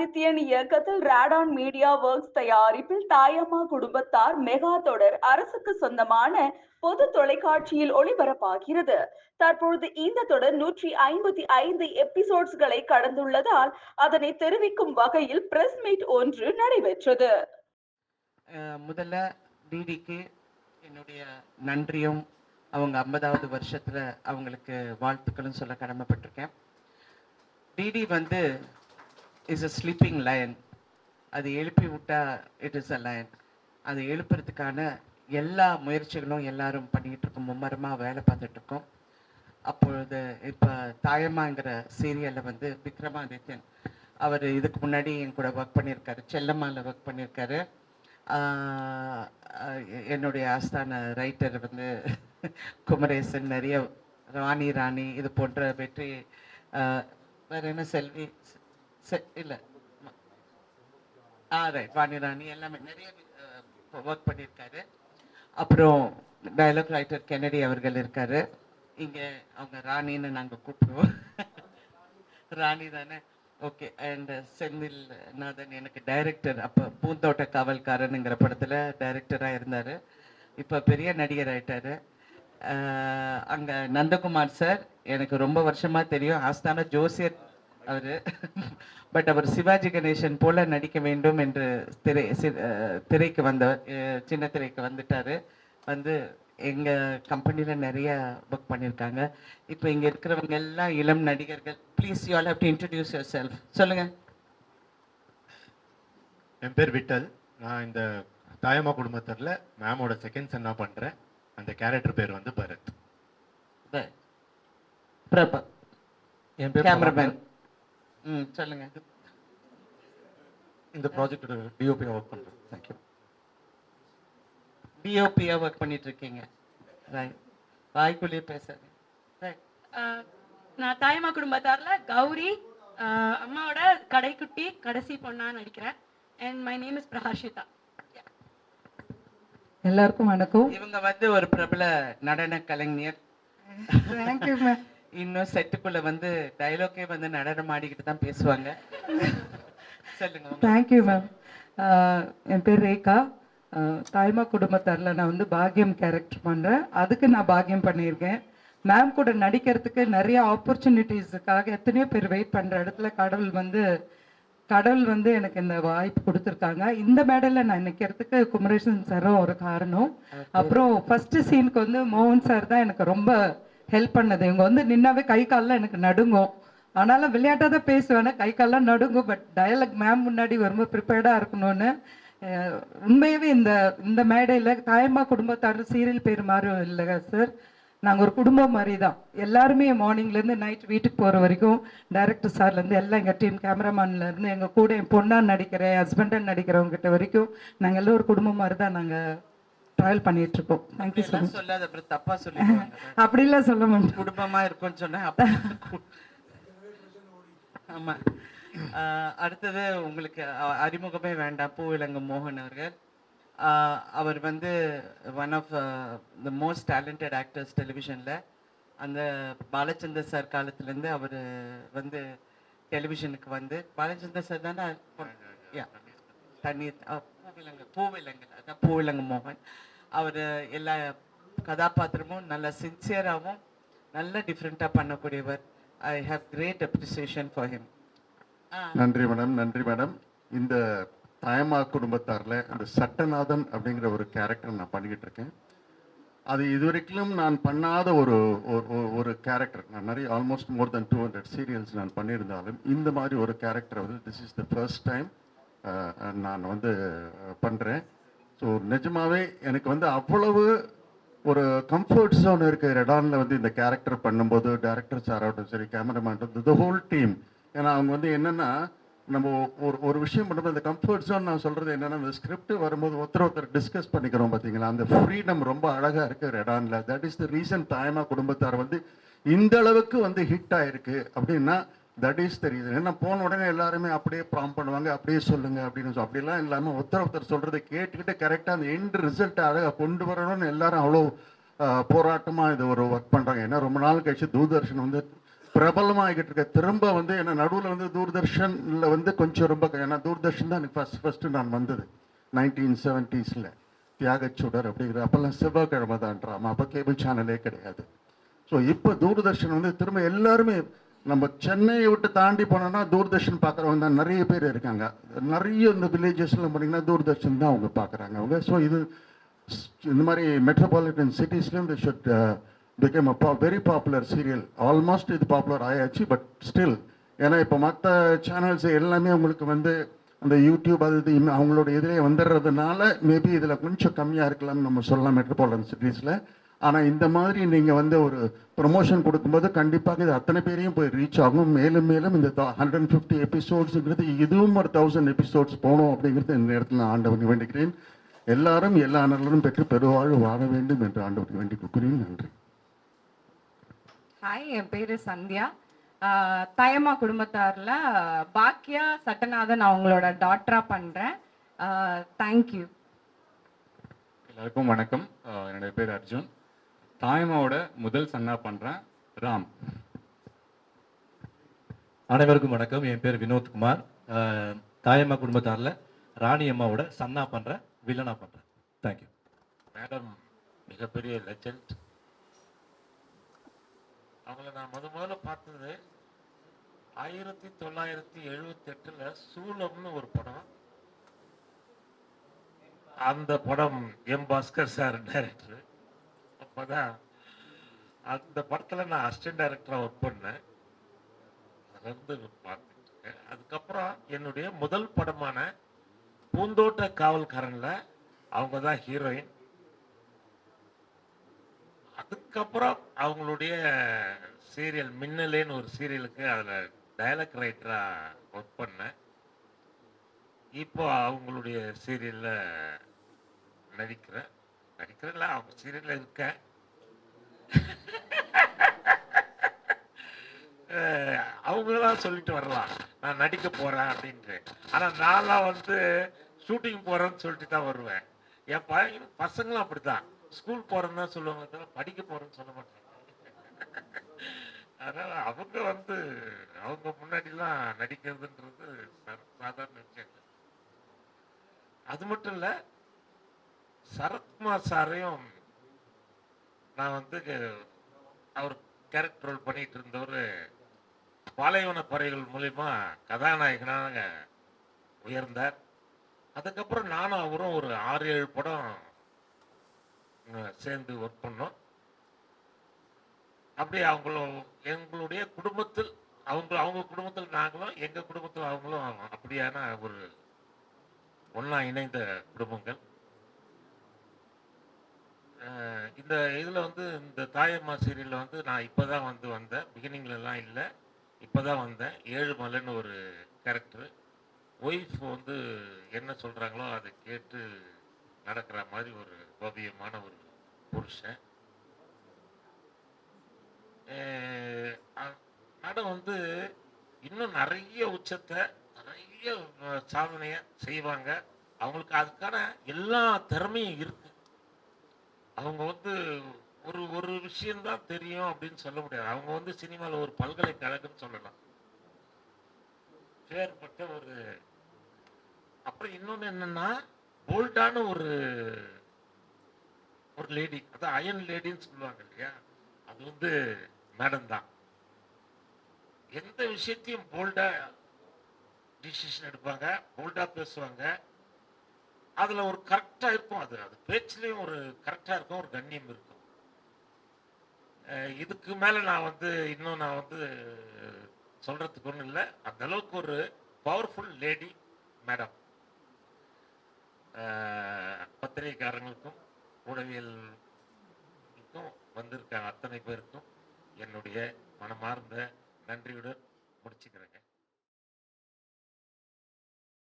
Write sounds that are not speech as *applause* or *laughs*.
ஆதித்யன் இயக்கத்தில் Radaan media works தயாரிப்பில் தாயம்மா குடும்பத்தார் மெகா தொடர் அரசுக்கு சொந்தமான பொது தொலைக்காட்சியில் ஒளிபரப்பாகிறது. தற்பொழுது இந்த தொடர் நூற்றி ஐம்பத்தி ஐந்து எபிசோட்ஸ்களை கடந்துள்ளதால் அதனை தெரிவிக்கும் வகையில் பிரஸ் மீட் ஒன்று நடைபெற்றது. முதல்ல டிடிக்கு என்னுடைய நன்றியும் அவங்க ஐம்பதாவது வருஷத்தில் அவங்களுக்கு வாழ்த்துக்களும் சொல்ல கடமைப்பட்டிருக்கேன். டிடி வந்து இஸ் அ ஸ்லீப்பிங் லயன் அது எழுப்பி விட்டா இட் இஸ் அ லயன் அது எழுப்புறதுக்கான எல்லா முயற்சிகளும் எல்லாரும் பண்ணிகிட்டு இருக்கோம். மும்மரமாக வேலை பார்த்துட்டு இருக்கோம். அப்பொழுது இப்போ தாயம்மாங்கிற சீரியலில் வந்து விக்ரமாதித்யன் அவர் இதுக்கு முன்னாடி என் கூட ஒர்க் பண்ணியிருக்காரு. செல்லம்மாவில் ஒர்க் பண்ணியிருக்காரு. என்னுடைய ஆஸ்தான ரைட்டர் வந்து குமரேசன் நிறைய ராணி ராணி இது போன்ற வெற்றி வேறு வேற என்ன செல்வி செ- இல்லை. ஆ ரைட் வாணி ராணி எல்லாமே நிறைய ஒர்க் பண்ணியிருக்காரு அப்புறம் டயலாக் ரைட்டர் கென்னடி அவர்கள் இருக்காரு. இங்க அவங்க ராணின்னு நாங்கள் கூப்பிடுவோம். *laughs* ராணி தானே? ஓகே அண்ட் செந்தில் நாதன் எனக்கு டைரக்டர் அப்போ பூந்தோட்ட காவல்காரனுங்கிற படத்தில் டைரக்டராக இருந்தார். இப்போ பெரிய நடிகர் ஆயிட்டார். அங்கே நந்தகுமார் சார் எனக்கு ரொம்ப வருஷமாக தெரியும். ஆஸ்தான ஜோசியர் அவர். பட் அவர் சிவாஜி கணேசன் போல நடிக்க வேண்டும் என்று திரை திரைக்கு வந்தவர் சின்ன திரைக்கு வந்துட்டாரு. வந்து எங்க கம்பெனில நிறைய ஒர்க் பண்ணியிருக்காங்க இப்போ இங்க இருக்கிறவங்க எல்லாம் இளம் நடிகர்கள். Please you all have to introduce yourself சொல்லுங்க. என் பேர் விட்டல். நான் இந்த தாயம்மா குடும்பத்தில் மேமோட செகண்ட் சன்னா பண்ணுறேன் அந்த கேரக்டர் பேர் வந்து பரத். ப- பிரபா. என் கேமராமேன் ம் சொல்லுங்க. இந்த ப்ராஜெக்டோட டிஓபியாக ஒர்க் பண்ணுறேன் தேங்க்யூ டிஓபியா ஒர்க் பண்ணிட்டு இருக்கீங்க ரைட் வாய்க்குள்ளேயே பேசுறேன் ரைட் நான் தாயம்மா குடும்பத்தார்ல கௌரி அம்மாவோட கடைக்குட்டி கடைசி பொண்ணா நடிக்கிறேன். And my name is Praharshita எல்லாருக்கும் வணக்கம். இவங்க வந்து ஒரு பிரபல நடன கலைஞர். தேங்க்யூ மேம் இன்னும் செட்டுக்குள்ள வந்து டைலாக்கே வந்து நடனம் ஆடிக்கிட்டு தான் பேசுவாங்க. சொல்லுங்க தேங்க்யூ மேம் என் பேர் ரேகா. தாய்மா குடும்பத்தாரில் நான் வந்து பாக்யம் கேரக்டர் பண்ணுறேன் அதுக்கு நான் பாக்யம் பண்ணியிருக்கேன். மேம் கூட நடிக்கிறதுக்கு நிறைய ஆப்பர்ச்சுனிட்டிஸுக்காக எத்தனையோ பேர் வெயிட் பண்ணுற இடத்துல கடவுள் வந்து கடவுள் வந்து எனக்கு இந்த வாய்ப்பு கொடுத்துருக்காங்க. இந்த மேடையில் நான் நிற்கிறதுக்கு குமரேசன் சாரும் ஒரு காரணம். அப்புறம் ஃபர்ஸ்ட் சீனுக்கு வந்து மோகன் சார் தான் எனக்கு ரொம்ப ஹெல்ப் பண்ணது. இவங்க வந்து நின்னாவே கை கால்லாம் எனக்கு நடுங்கும். ஆனாலும் விளையாட்டாக தான் பேசுவேன் கை கால்லாம் நடுங்கும். பட் டயலாக் மேம் முன்னாடி வரும்போது ப்ரிப்பேர்டாக இருக்கணும்னு உண்மையவே உண்மையாகவே இந்த இந்த மேடையில் தாயம்மா குடும்பத்தார் சீரியல் பேர் மாதிரி இல்லைங்க சார் நாங்கள் ஒரு குடும்பம் மாதிரி தான் எல்லாருமே மார்னிங்லேருந்து நைட் வீட்டுக்கு போகிற வரைக்கும் டைரக்டர் சார்லேருந்து எல்லாம் எங்கள் டீம் கேமராமேன்லேருந்து எங்கள் கூட என் பொண்ணாக நடிக்கிறேன் ஹஸ்பண்டாக நடிக்கிறவங்க கிட்ட வரைக்கும் நாங்கள் எல்லாம் ஒரு குடும்பம் மாதிரி தான் நாங்கள் ட்ராவல் பண்ணிகிட்ருக்கோம் தேங்க்யூ ஸோ எல்லாம் மச் சொல்லாத அப்புறம் தப்பா சொல்லிடுவாங்க. *laughs* அப்படிலாம் சொல்ல மாட்டேன் குடும்பமா இருக்கும்னு சொன்னா அப்ப ஆமா. அடுத்தது உங்களுக்கு அறிமுகமே வேண்டாம். பூவிலங்கு மோகன் அவர்கள். அவர் வந்து one of the most talented actors டெலிவிஷனில் அந்த பாலச்சந்தர் சார் காலத்துலேருந்து அவர் வந்து டெலிவிஷனுக்கு வந்து பாலச்சந்தர் சார் தானே? தண்ணீர். பூவிலங்கு பூவிலங்கு அதான் பூவிலங்கு மோகன். அவர் எல்லா கதாபாத்திரமும் நல்ல சின்சியராகவும் நல்ல டிஃப்ரெண்ட்டாக பண்ணக்கூடியவர். I have great appreciation for him நன்றி மேடம் நன்றி மேடம். இந்த தாயம்மா குடும்பத்தாரில் இந்த சட்டநாதன் அப்படிங்கிற ஒரு கேரக்டர் நான் பண்ணிக்கிட்டு இருக்கேன். அது இதுவரைக்கும் நான் பண்ணாத ஒரு ஒரு- ஒரு- ஒரு கேரக்டர் நான் நிறைய almost more than two hundred serials நான் பண்ணியிருந்தாலும் இந்த மாதிரி ஒரு கேரக்டர் வந்து this is the first time நான் வந்து பண்ணுறேன் ஸோ நிஜமாவே எனக்கு வந்து அவ்வளவு ஒரு கம்ஃபர்ட் ஜோன் இருக்க ரெடானில் வந்து இந்த கேரக்டர் பண்ணும்போது டேரக்டர் சாராகட்டும் சரி கேமராமேன் த ஹோல் டீம் ஏன்னா அவங்க வந்து என்னென்னா நம்ம ஒரு ஒரு விஷயம் பண்ணும்போது இந்த கம்ஃபர்ட் ஜோன் நான் சொல்கிறது என்னென்னா இந்த ஸ்கிரிப்ட் வரும்போது ஒருத்தர் ஒருத்தர் டிஸ்கஸ் பண்ணிக்கிறோம் பார்த்தீங்களா அந்த ஃப்ரீடம் ரொம்ப அழகாக இருக்குது ரெடானில். தட் இஸ் த ரீசன் தாயமாக குடும்பத்தார் வந்து இந்த அளவுக்கு வந்து ஹிட் ஆயிருக்கு. அப்படின்னா தட் இஸ் த ரீசன் ஏன்னா போன உடனே எல்லாருமே அப்படியே ப்ராம் பண்ணுவாங்க அப்படியே சொல்லுங்க அப்படின்னு சொல்லி அப்படிலாம் இல்லாமல் ஒருத்தர் ஒருத்தர் சொல்கிறத கேட்டுக்கிட்டு கரெக்டாக அந்த எண்ட் ரிசல்ட் அழகாக கொண்டு வரணும்னு எல்லாரும் அவ்வளோ போராட்டமாக இது ஒரு ஒர்க் பண்ணுறாங்க ஏன்னா ரொம்ப நாள் கழிச்சு தூர்தர்ஷன் வந்து பிரபலமாகிட்டு இருக்க. திரும்ப வந்து என்ன நடுவில் வந்து தூர்தர்ஷனில் வந்து கொஞ்சம் ரொம்ப ஏன்னா தூர்தர்ஷன் தான் எனக்கு ஃபஸ்ட் ஃபஸ்ட்டு நான் வந்தது. நைன்டீன் செவன்ட்டீஸில் தியாகச்சுடர் அப்படிங்கிற அப்போல்லாம் செவ்வாய்க்கிழமை தான் ட்ராமா அப்போ கேபிள் சேனலே கிடையாது. ஸோ இப்போ தூர்தர்ஷன் வந்து திரும்ப எல்லாருமே நம்ம சென்னையை விட்டு தாண்டி போனோம்னா தூர்தர்ஷன் பார்க்குறவங்க தான் நிறைய பேர் இருக்காங்க. நிறைய இந்த வில்லேஜஸ்லாம் பார்த்தீங்கன்னா தூர்தர்ஷன் தான் அவங்க பார்க்குறாங்க. அவங்க ஸோ இது இந்த மாதிரி metropolitan சிட்டிஸ்லேயும் the should become a very popular serial almost இது பாப்புலர் ஆயாச்சு பட் ஸ்டில் ஏன்னா இப்போ மற்ற சேனல்ஸ் எல்லாமே உங்களுக்கு வந்து அந்த யூடியூப் அது இது இன்னும் அவங்களோட இதிலே வந்துடுறதுனால மேபி இதில் கொஞ்சம் கம்மியாக இருக்கலாம்னு நம்ம சொல்லலாம் மெட்ரோபாலிட்டன் சிட்டிஸில் ஆனால் இந்த மாதிரி நீங்கள் வந்து ஒரு ப்ரொமோஷன் கொடுக்கும்போது கண்டிப்பாக இது அத்தனை பேரையும் போய் ரீச் ஆகும். மேலும் மேலும் இந்த ஹண்ட்ரட் அண்ட் ஃபிஃப்டி எபிசோட்ஸுங்கிறது இதுவும் ஒரு தௌசண்ட் எபிசோட்ஸ் போகணும் அப்படிங்கிறது இந்த நேரத்தில் நான் ஆண்டவன் வேண்டுகிறேன். எல்லாரும் எல்லா நலனும் பெற்று பெருவாழ்வு வாழ வேண்டும் என்று ஆண்டவன் வேண்டிக் கொள்கிறேன் நன்றி. ஹாய் என் பேரு சந்தியா. ஆஹ் தாயம்மா குடும்பத்தாரில் பாக்கியா சட்டநாதன் அவங்களோட டாட்டரா பண்ணுறேன் தேங்க்யூ எல்லாருக்கும் வணக்கம். என்னுடைய பேர் அர்ஜுன். தாய்மாவோட முதல் சன்னா பண்றேன். ராம். அனைவருக்கும் வணக்கம். என் பேர் வினோத்குமார் தாயம்மா குடும்பத்தாரில் ராணி அம்மாவோட சன்னா பண்ணுறேன் வில்லனா பண்ணுறேன் தேங்க்யூ மேடம் மிகப்பெரிய லெஜண்ட் அவங்கள நான் முத முதல்ல பார்த்தது ஆயிரத்தி தொள்ளாயிரத்தி எழுபத்தி எட்டுல சூலம்னு ஒரு படம். அந்த படம் எம் பாஸ்கர் சார் டைரக்டர் அப்பதான் அந்த படத்துல நான் அசிஸ்டன்ட் டைரக்டரா ஒர்க் பண்ணேன். அதுல இருந்து பார்த்துட்டு இருக்கேன். அதுக்கப்புறம் என்னுடைய முதல் படமான பூந்தோட்ட காவல்காரன்ல அவங்க தான் ஹீரோயின் அதுக்கப்புறம் அவங்களுடைய சீரியல் மின்னலேன்னு ஒரு சீரியலுக்கு அதில் டயலாக் ரைட்டராக ஒர்க் பண்ணேன். இப்போ அவங்களுடைய சீரியலில் நடிக்கிறேன். நடிக்கிறேன்ல அவங்க சீரியலில் இருக்கேன். *laughs* அவங்களாம் சொல்லிட்டு வரலாம். நான் நடிக்க போகிறேன் அப்படின்ட்டு. ஆனால் நான்லாம் வந்து ஷூட்டிங் போகிறேன்னு சொல்லிட்டு தான் வருவேன். என் பையன் பசங்களும் அப்படிதான். ஸ்கூல் போறேன்னு தான் சொல்லுவாங்க தவிர படிக்க போறேன்னு சொல்ல மாட்டாங்க. அதனால அவங்க வந்து அவங்க முன்னாடிலாம் நடிக்கிறதுன்றது சாதாரண விஷயம் அது மட்டும் இல்ல சரத்குமார் சாரையும் நான் வந்து அவர் கேரக்டர் ரோல் பண்ணிட்டு இருந்தவர் பாலைவன பறவைகள் மூலிமா கதாநாயகனாக உயர்ந்தார். அதுக்கப்புறம் நானும் அவரும் ஒரு ஆறு ஏழு படம் சேர்ந்து ஒர்க் பண்ணோம். அப்படியே அவங்களும் எங்களுடைய குடும்பத்தில் அவங்க அவங்க குடும்பத்தில் நாங்களும் எங்கள் குடும்பத்தில் அவங்களும் அப்படியான ஒரு ஒன்றா இணைந்த குடும்பங்கள். இந்த இதில் வந்து இந்த தாயம்மா சீரியலில் வந்து நான் இப்போ தான் வந்து வந்தேன். பிகினிங்லலாம் இல்லை. இப்போ தான் வந்தேன். ஏழு மலைன்னு ஒரு கேரக்டரு ஒய்ஃப் வந்து என்ன சொல்கிறாங்களோ அதை கேட்டு நடக்கிற மாதிரி ஒரு பவ்யமான ஒரு புருஷன். அஹ் மேடம் வந்து இன்னும் நிறைய உச்சத்தை நிறைய சாதனையை செய்வாங்க. அவங்களுக்கு அதுக்கான எல்லா திறமையும் இருக்கு. அவங்க வந்து ஒரு ஒரு விஷயம்தான் தெரியும் அப்படின்னு சொல்ல முடியாது. அவங்க வந்து சினிமாவில் ஒரு பல்கலைக்கழகம் சொல்லலாம். பேர்பட்ட ஒரு அப்புறம் இன்னொன்னு என்னன்னா போல்டான ஒரு ஒரு லேடி அதான் அயன் லேடின்னு சொல்லுவாங்க இல்லையா? அது வந்து மேடம் தான். எந்த விஷயத்தையும் போல்டா டிசிஷன் எடுப்பாங்க போல்டா பேசுவாங்க. அதுல ஒரு கரெக்டா இருக்கும் அது. அது பேச்சுலயும் ஒரு கரெக்டா இருக்கும் ஒரு கண்ணியம் இருக்கும். இதுக்கு மேல நான் வந்து இன்னும் நான் வந்து சொல்றதுக்கு ஒண்ணும் இல்லை. அந்த அளவுக்கு ஒரு பவர்ஃபுல் லேடி மேடம் பத்திரிகைக்காரங்களுக்கும் ஊடகவியலுக்கும் வந்திருக்க அத்தனை பேருக்கும் என்னுடைய மனமார்ந்த நன்றியுடன் முடிச்சுக்கிறேங்க.